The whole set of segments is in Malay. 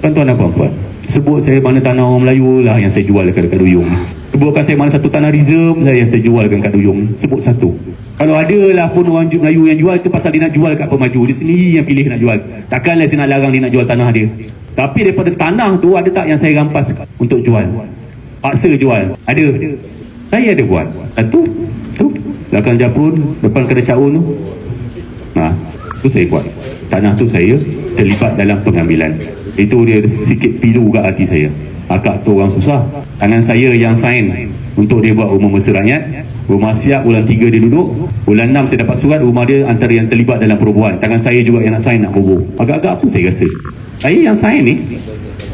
Tuan-tuan dan puan-puan, sebut saya mana tanah orang Melayu lah yang saya jual dekat, dekat Duyung. Sebutkan saya mana satu tanah reserve lah yang saya jual dekat Duyung. Sebut satu. Kalau ada lah pun orang Melayu yang jual itu pasal dia nak jual kat pemaju. Dia sendiri yang pilih nak jual. Takkanlah saya nak larang dia nak jual tanah dia. Tapi daripada tanah tu ada tak yang saya rampas untuk jual? Paksa jual. Ada. Saya ada buat. Satu. Tu. Belakang Japun, depan kedai caun tu. Ha, tu saya buat. Tanah tu saya terlibat dalam pengambilan. Itu dia sikit pilu kat hati saya. Akak tu orang susah. Tangan saya yang sign untuk dia buat rumah mesra rakyat. Rumah siap bulan 3 dia duduk. Bulan 6 saya dapat surat rumah dia antara yang terlibat dalam perubahan. Tangan saya juga yang nak sign nak bobo. Agak-agak apa saya rasa? Saya yang sign ni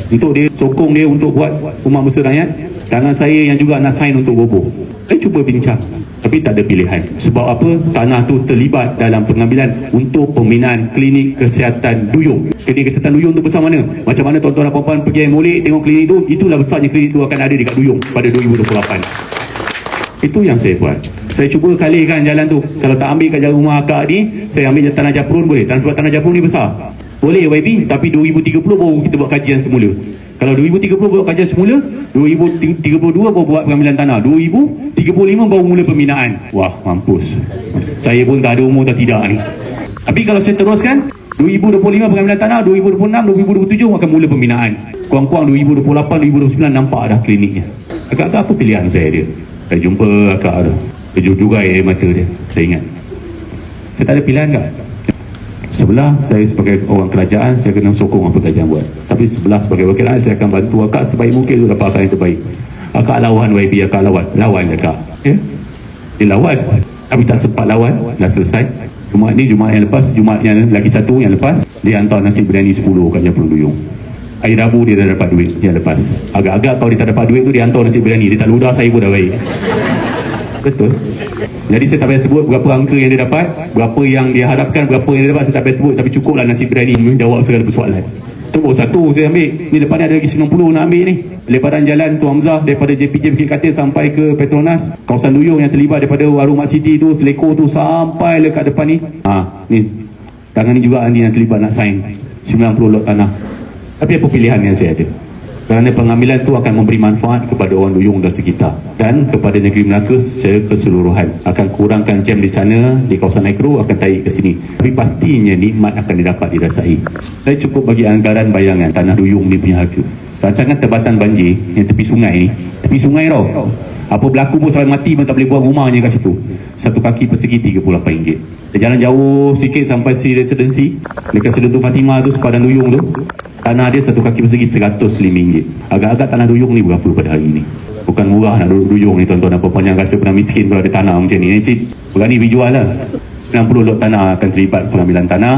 untuk dia sokong dia untuk buat rumah mesra rakyat. Tangan saya yang juga nak sign untuk bobo. Saya cuba bincang tapi tak ada pilihan. Sebab apa? Tanah tu terlibat dalam pengambilan untuk pembinaan klinik kesihatan Duyung. Klinik kesihatan Duyung tu besar mana? Macam mana tuan-tuan dan puan-puan pergi molek tengok klinik tu, itulah besarnya klinik tu akan ada dekat Duyung pada 2028. Itu yang saya buat. Saya cuba kalikan jalan tu. Kalau tak ambil kat jalan rumah akak ni, saya ambil tanah Japrun boleh. Tanah sebab tanah Japrun ni besar. Boleh YB, tapi 2030 baru kita buat kajian semula. Kalau 2030 buat kajian semula, 2032 baru buat pengambilan tanah. 2035 baru mula pembinaan. Wah, mampus. Saya pun tak ada umur tak tidak ni. Tapi kalau saya teruskan, 2025 pengambilan tanah, 2026, 2027 akan mula pembinaan. Kurang-kurang 2028, 2029 nampak dah kliniknya. Agak-agak apa pilihan saya dia? Saya jumpa akak tu. Kejut-jugai air mata dia. Saya ingat. Saya tak ada pilihan tak? Sebelah saya sebagai orang kerajaan saya kena sokong apa kerajaan buat. Tapi sebelah sebagai wakil rakyat saya akan bantu akak sebaik mungkin untuk dapat akak yang terbaik. Akak lawan YB akak lawan. Lawan akak. Ya? Dia lawan. Tapi tak sempat lawan. Dah selesai. Jumaat ni Jumaat yang lepas Jumaat yang lagi satu yang lepas dia hantar nasi biryani 10 kat Japun Duyung. Hari Rabu dia dah dapat duit yang lepas. Agak-agak kalau dia tak dapat duit tu dia hantar nasi biryani. Dia tak ludah saya pun dah baik. Betul. Jadi saya tak payah sebut berapa angka yang dia dapat, berapa yang dia harapkan, berapa yang dia dapat saya tak payah sebut tapi cukuplah nasi berani menjawab segala persoalan. Tu baru satu saya ambil. Ni depan ni ada lagi 90 nak ambil ni. Lebaran jalan Tu Hamzah daripada JPJ Bukit Katil sampai ke Petronas, kawasan Duyung yang terlibat daripada Warung Mak Siti tu, Seleko tu sampai lekat depan ni. Ha, ni. Tangan ni juga Andi yang terlibat nak sign 90 lot tanah. Tapi apa pilihan yang saya ada? Kerana pengambilan itu akan memberi manfaat kepada orang Duyung dan sekitar dan kepada negeri Melaka secara keseluruhan. Akan kurangkan jam di sana di kawasan mikro akan tarik ke sini. Tapi pastinya nikmat akan didapat dirasai saya cukup bagi anggaran bayangan tanah Duyung ni punya harga. Rancangan tebatan banjir yang tepi sungai ni tepi sungai tau apa berlaku pun sampai mati pun tak boleh buat rumahnya kat situ. Satu kaki persegi RM38 dia jalan jauh sikit sampai si residensi dekat Sedentu Fatimah tu sepadan Duyung tu. Tanah dia satu kaki persegi RM105 agak-agak tanah Duyung ni berapa pada hari ni? Bukan murah nak duduk Duyung ni tuan-tuan. Dan puan-puan yang rasa pernah miskin kalau ada tanah macam ni. Nanti berani pergi jual lah 90 lot tanah akan terlibat pengambilan tanah.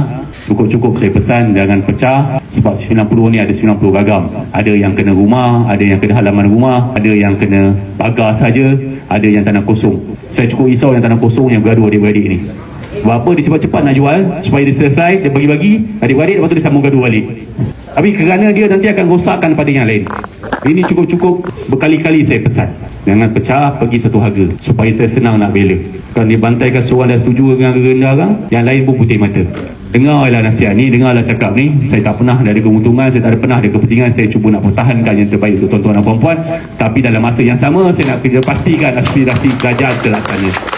Cukup-cukup saya pesan jangan pecah sebab 90 ni ada 90 gagam. Ada yang kena rumah ada yang kena halaman rumah ada yang kena pagar saja ada yang tanah kosong. Saya cukup risau yang tanah kosong yang bergaduh adik-beradik ni. Sebab apa dia cepat-cepat nak jual supaya dia selesai dia bagi-bagi adik-beradik lepas tu dia sambung gaduh balik. Tapi kerana dia nanti akan rosakkan pada yang lain. Ini cukup-cukup berkali-kali saya pesan jangan pecah pergi satu harga supaya saya senang nak bela. Kalau dia bantaikan seorang dah setuju dengan harga rendah orang yang lain pun putih mata. Dengarlah nasihat ni dengarlah cakap ni. Saya tak pernah ada keuntungan saya tak ada pernah ada kepentingan. Saya cuba nak pertahankan yang terbaik untuk tuan-tuan dan puan-puan. Tapi dalam masa yang sama saya nak pastikan aspirasi kerajaan terlaksana